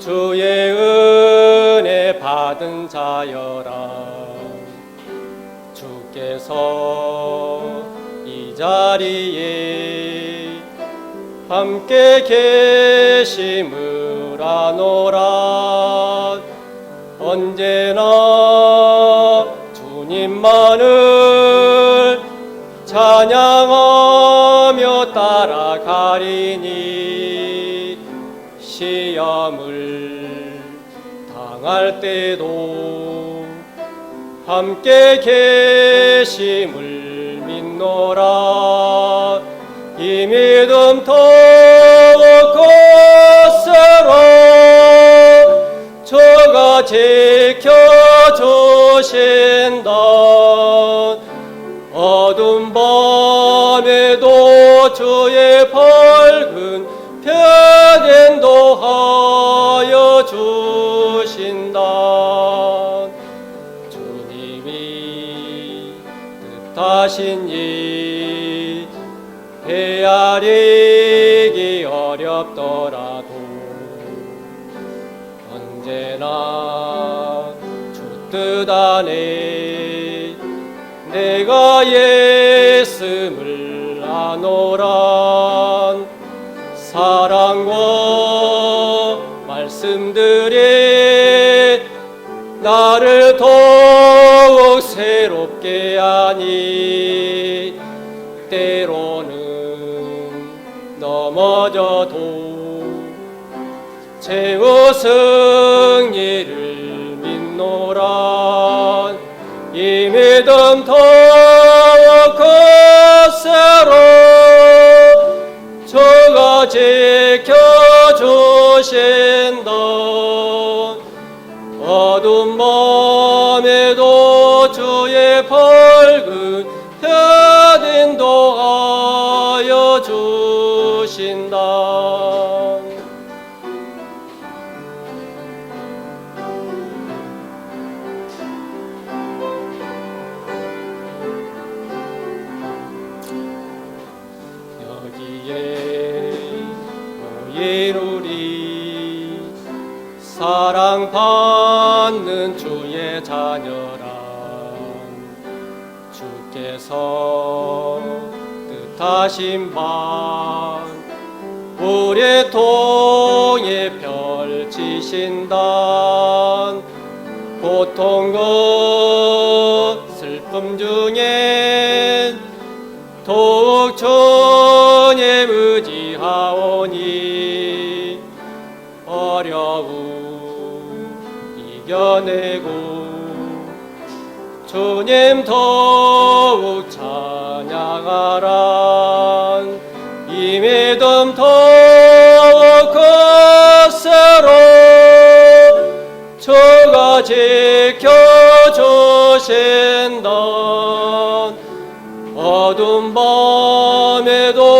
주의 은혜 받은 자여라. 주께서 이 자리에 함께 계심을 아노라. 언제나 주님만을 찬양하며 따라가리니 시험을 당할 때도 함께 계심을 믿노라. 이 믿음 더욱 거스러 주가 지켜주신다. 어둠 밤에도 주의 밝은 편엔 도하여 주신다 주님이 뜻하신 일 헤아리기 어렵더라도 언제나 주뜻 안에 내가 예수를 아노란 사랑과 말씀들이 나를 더욱 새롭게 하니 때로는 넘어져도 최후 승리를 믿노라 이 믿음 더 지켜주신다 어둠 밤에도 주의 밝은 편 인도하여 주신다. 여기에 모이누리 사랑받는 주의 자녀라. 주께서 뜻하신 바 우리 통에 펼치신단 고통과 슬픔 중에 더욱 주 어려움 이겨내고 주님 더욱 찬양하라 이 믿음 더욱 거스러 주가 지켜주신다 어둠 밤에도